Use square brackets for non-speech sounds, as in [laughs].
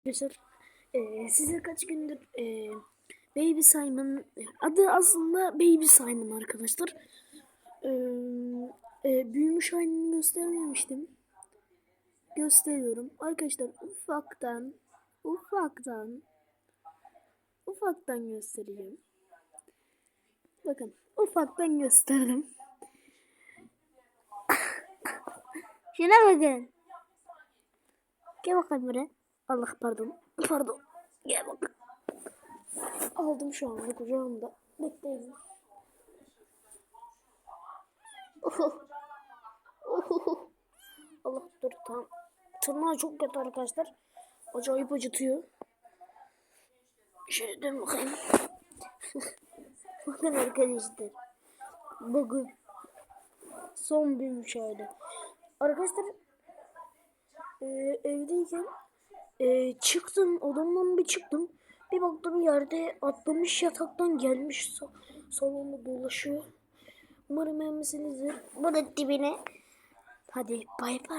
Arkadaşlar eee, size kaç gündür eee, Baby Simon adı aslında Baby Simon arkadaşlar. Eee, eee, büyümüş halini göstermemiştim. Gösteriyorum. Arkadaşlar ufaktan ufaktan ufaktan göstereceğim. Bakın ufaktan gösterdim. [laughs] Şuna bakın. Gel bakalım buraya. Allah pardon. Pardon. Gel bak. Aldım şu anda kucağımda. Bekleyin. Allah dur tamam. Tırnağı çok kötü arkadaşlar. Acayip acıtıyor. Şöyle dön bakayım. [laughs] Bakın arkadaşlar. Bakın. Son bir müşahede. Arkadaşlar e, evdeyken e, çıktım odamdan bir çıktım. Bir baktım yerde atlamış yataktan gelmiş sa salonda dolaşıyor. Umarım beğenmişsinizdir. Bu da dibine. Hadi bay bay.